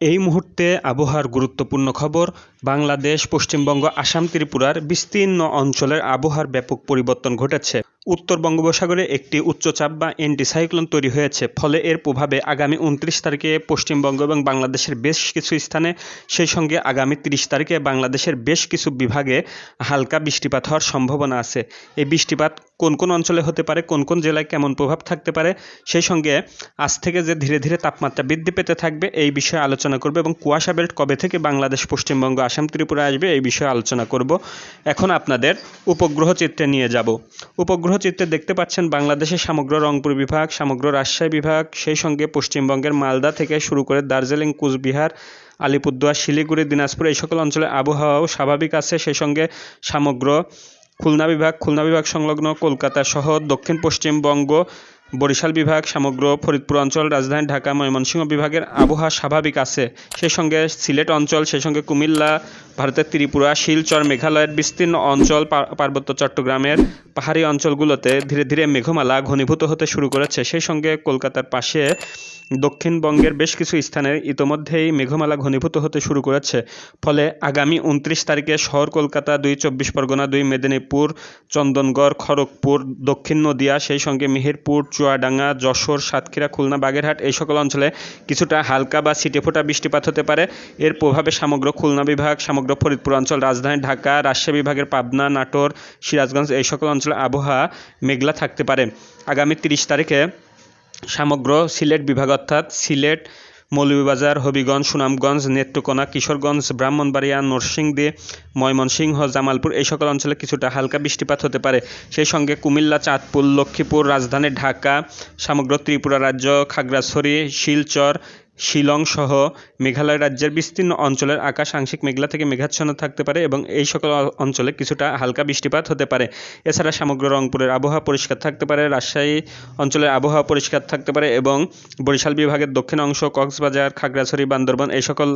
এই মুহূর্তে আবহাওয়ার গুরুত্বপূর্ণ খবর, বাংলাদেশ, পশ্চিমবঙ্গ, আসাম, ত্রিপুরার বিস্তীর্ণ অঞ্চলের আবহাওয়ার ব্যাপক পরিবর্তন ঘটেছে। উত্তর বঙ্গোপসাগরে একটি উচ্চচাপ বা অ্যান্টিসাইক্লোন তৈরি হয়েছে। ফলে এর প্রভাবে আগামী উনত্রিশ তারিখে পশ্চিমবঙ্গ এবং বাংলাদেশের বেশ কিছু স্থানে, সেই সঙ্গে আগামী তিরিশ তারিখে বাংলাদেশের বেশ কিছু বিভাগে হালকা বৃষ্টিপাত হওয়ার সম্ভাবনা আছে। এই বৃষ্টিপাত কোন কোন অঞ্চলে হতে পারে, কোন কোন জেলায় কেমন প্রভাব থাকতে পারে, সেই সঙ্গে আজ থেকে যে ধীরে ধীরে তাপমাত্রা বৃদ্ধি পেতে থাকবে এই বিষয়ে আলোচনা করব এবং কুয়াশা বেল্ট কবে থেকে বাংলাদেশ, পশ্চিমবঙ্গ, আসাম, ত্রিপুরা আসবে এই বিষয়ে আলোচনা করব। এখন আপনাদের উপগ্রহ চিত্রে নিয়ে যাব। উপগ্রহ চিত্রে দেখতে পাচ্ছেন বাংলাদেশের সমগ্র রংপুর বিভাগ, সমগ্র রাজশাহী বিভাগ, সেই সঙ্গে পশ্চিমবঙ্গের মালদা থেকে শুরু করে দার্জিলিং, কুচবিহার, আলিপুরদুয়ার, শিলিগুড়ি, দিনাজপুর এই সকল অঞ্চলে আবহাওয়াও স্বাভাবিক আছে। সেই সঙ্গে সমগ্র খুলনা বিভাগ খুলনা বিভাগ সংলগ্ন কলকাতা সহ দক্ষিণ পশ্চিমবঙ্গ বরিশাল বিভাগ সমগ্র ফরিদপুর অঞ্চল, রাজধানী ঢাকা, ময়মনসিংহ বিভাগের আবহাওয়া স্বাভাবিক আছে। সেই সঙ্গে সিলেট অঞ্চল, সেই সঙ্গে কুমিল্লা, ভারতের ত্রিপুরা, শিলচর, মেঘালয়ের বিস্তীর্ণ অঞ্চল পার্বত্য চট্টগ্রামের পাহাড়ি অঞ্চলগুলোতে ধীরে ধীরে মেঘমালা ঘনীভূত হতে শুরু করেছে। সেই সঙ্গে কলকাতার পাশে দক্ষিণবঙ্গের বেশ কিছু স্থানে ইতোমধ্যেই মেঘমালা ঘনীভূত হতে শুরু করেছে। ফলে আগামী উনত্রিশ তারিখে শহর কলকাতা, দুই চব্বিশ পরগনা, দুই মেদিনীপুর, চন্দনগড়, খড়গপুর, দক্ষিণ নদিয়া, সেই সঙ্গে মেহেরপুর চুয়াডাঙ্গা, যশোর, সাতক্ষীরা, খুলনা, বাগেরহাট এই সকল অঞ্চলে কিছুটা হালকা বা ছিটেফোঁটা বৃষ্টিপাত হতে পারে। এর প্রভাবে সমগ্র খুলনা বিভাগ, সমগ্র ফরিদপুর অঞ্চল, রাজধানী ঢাকা, রাজশাহী বিভাগের পাবনা, নাটোর, সিরাজগঞ্জ এই সকল অঞ্চলে আবহাওয়া মেঘলা থাকতে পারে। আগামী তিরিশ তারিখে সমগ্র সিলেট বিভাগ অর্থাৎ সিলেট মৌলভীবাজার, হবিগঞ্জ, সুনামগঞ্জ, নেত্রকোনা, কিশোরগঞ্জ, ব্রাহ্মণবাড়িয়া, নরসিংদী, ময়মনসিংহ, জামালপুর এই সকল অঞ্চলে কিছুটা হালকা বৃষ্টিপাত হতে পারে। সেই সঙ্গে কুমিল্লা, চাঁদপুর, লক্ষ্মীপুর, রাজধানী ঢাকা, সমগ্র ত্রিপুরা রাজ্য, খাগড়াছড়ি, শিলচর শিলং সহ মেঘালয় রাজ্যের বিস্তীর্ণ অঞ্চলের আকাশ আংশিক মেঘলা থেকে মেঘাচ্ছন্ন থাকতে পারে এবং এই সকল অঞ্চলে কিছুটা হালকা বৃষ্টিপাত হতে পারে। এছাড়া সমগ্র রংপুরের আবহাওয়া পরিষ্কার থাকতে পারে, রাজশাহী অঞ্চলের আবহাওয়া পরিষ্কার থাকতে পারে এবং বরিশাল বিভাগের দক্ষিণ অংশ কক্সবাজার, খাগড়াছড়ি, বান্দরবান এই সকল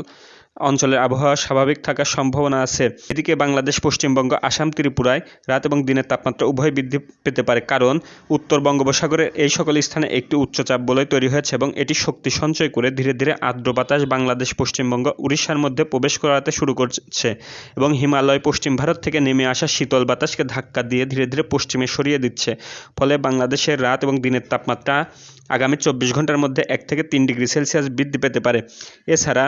অঞ্চলের আবহাওয়া স্বাভাবিক থাকার সম্ভাবনা আছে। এদিকে বাংলাদেশ, পশ্চিমবঙ্গ, আসাম, ত্রিপুরায় রাত এবং দিনের তাপমাত্রা উভয় বৃদ্ধি পেতে পারে। কারণ, উত্তর বঙ্গোপসাগরের এই সকল স্থানে একটি উচ্চচাপ বলয় তৈরি হয়েছে এবং এটি শক্তি সঞ্চয় করে ধীরে ধীরে আর্দ্র বাতাস বাংলাদেশ, পশ্চিমবঙ্গ, উড়িষ্যার মধ্যে প্রবেশ করাতে শুরু করছে এবং হিমালয়, পশ্চিম ভারত থেকে নেমে আসা শীতল বাতাসকে ধাক্কা দিয়ে ধীরে ধীরে পশ্চিমে সরিয়ে দিচ্ছে। ফলে বাংলাদেশের রাত এবং দিনের তাপমাত্রা আগামী চব্বিশ ঘণ্টার মধ্যে এক থেকে তিন ডিগ্রি সেলসিয়াস বৃদ্ধি পেতে পারে। এছাড়া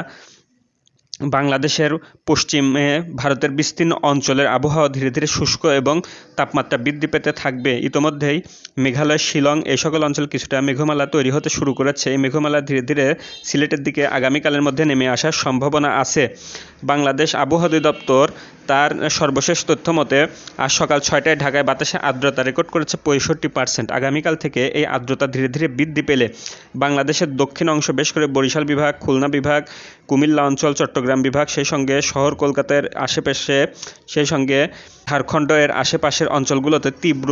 বাংলাদেশের পশ্চিমে ভারতের বিস্তীর্ণ অঞ্চলের আবহাওয়া ধীরে ধীরে শুষ্ক এবং তাপমাত্রা বৃদ্ধি পেতে থাকবে। ইতোমধ্যেই মেঘালয়, শিলং এই সকল অঞ্চল কিছুটা মেঘমালা তৈরি হতে শুরু করেছে। এই মেঘমালা ধীরে ধীরে সিলেটের দিকে আগামীকালের মধ্যে নেমে আসার সম্ভাবনা আছে। বাংলাদেশ আবহাওয়া অধিদপ্তর তার সর্বশেষ তথ্য মতে, আজ সকাল ছয়টায় ঢাকায় বাতাসে আর্দ্রতা রেকর্ড করেছে পঁয়ষট্টি পার্সেন্ট। আগামীকাল থেকে এই আর্দ্রতা ধীরে ধীরে বৃদ্ধি পেলে বাংলাদেশের দক্ষিণ অংশ, বেশ করে বরিশাল বিভাগ, খুলনা বিভাগ, কুমিল্লা অঞ্চল, চট্টগ্রাম বিভাগ, সেই সঙ্গে শহর কলকাতার আশেপাশে, সেই সঙ্গে ঝাড়খণ্ড এর আশেপাশের অঞ্চলগুলোতে তীব্র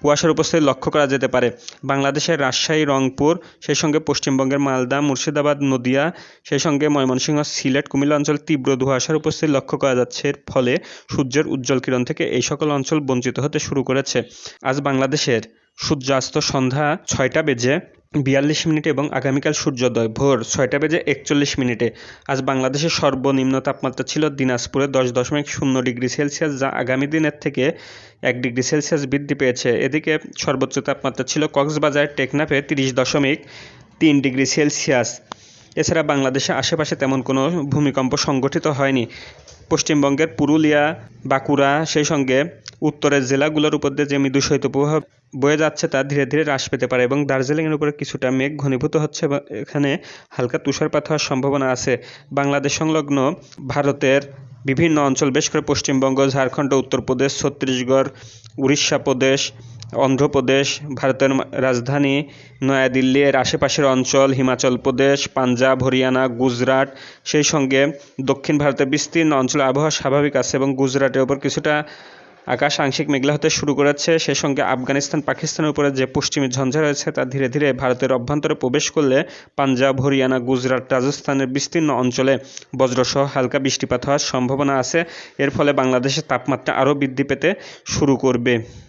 কুয়াশার উপস্থিতি লক্ষ্য করা যেতে পারে। বাংলাদেশের রাজশাহী, রংপুর, সেই সঙ্গে পশ্চিমবঙ্গের মালদা, মুর্শিদাবাদ, নদিয়া, সেই সঙ্গে ময়মনসিংহ, সিলেট, কুমিল্লা অঞ্চল তীব্র ধোঁয়াশার উপস্থিতি লক্ষ্য করা যাচ্ছে। এর ফলে সূর্যের উজ্জ্বল কিরণ থেকে এই সকল অঞ্চল বঞ্চিত হতে শুরু করেছে। আজ বাংলাদেশের সূর্যাস্ত সন্ধ্যা ছয়টা বেজে বিয়াল্লিশ মিনিটে এবং আগামীকাল সূর্যোদয়, ভোর ছয়টা বেজে একচল্লিশ মিনিটে। আজ বাংলাদেশের সর্বনিম্ন তাপমাত্রা ছিল দিনাজপুরে দশ দশমিক শূন্য ডিগ্রি সেলসিয়াস, যা আগামী দিনের থেকে এক ডিগ্রি সেলসিয়াস বৃদ্ধি পেয়েছে। এদিকে সর্বোচ্চ তাপমাত্রা ছিল কক্সবাজার, টেকনাফে তিরিশ দশমিক তিন ডিগ্রি সেলসিয়াস। এছাড়া বাংলাদেশের আশেপাশে তেমন কোনো ভূমিকম্প সংগঠিত হয়নি। পশ্চিমবঙ্গের পুরুলিয়া, বাঁকুড়া, সেই সঙ্গে উত্তরের জেলাগুলোর উপর দিয়ে যে মৃদু শৈত্যপ্রবাহ বয়ে যাচ্ছে তা ধীরে ধীরে হ্রাস পেতে পারে এবং দার্জিলিংয়ের উপরে কিছুটা মেঘ ঘনীভূত হচ্ছে এবং এখানে হালকা তুষারপাত হওয়ার সম্ভাবনা আছে। বাংলাদেশ সংলগ্ন ভারতের বিভিন্ন অঞ্চল, বেশ করে পশ্চিমবঙ্গ, ঝাড়খণ্ড, উত্তরপ্রদেশ, ছত্তিশগড়, উড়িষ্যা প্রদেশ, অন্ধ্রপ্রদেশ, ভারতের রাজধানী নয়াদিল্লি এর আশেপাশের অঞ্চল, হিমাচল প্রদেশ, পাঞ্জাব, হরিয়ানা, গুজরাট, সেই সঙ্গে দক্ষিণ ভারতের বিস্তীর্ণ অঞ্চলে আবহাওয়া স্বাভাবিক আছে এবং গুজরাটের ওপর কিছুটা আকাশ আংশিক মেঘলা হতে শুরু করেছে। সেই সঙ্গে আফগানিস্তান, পাকিস্তানের উপরে যে পশ্চিমী ঝঞ্ঝা রয়েছে, তা ধীরে ধীরে ভারতের অভ্যন্তরে প্রবেশ করলে পাঞ্জাব, হরিয়ানা, গুজরাট, রাজস্থানের বিস্তীর্ণ অঞ্চলে বজ্রসহ হালকা বৃষ্টিপাত হওয়ার সম্ভাবনা আছে। এর ফলে বাংলাদেশের তাপমাত্রা আরও বৃদ্ধি পেতে শুরু করবে।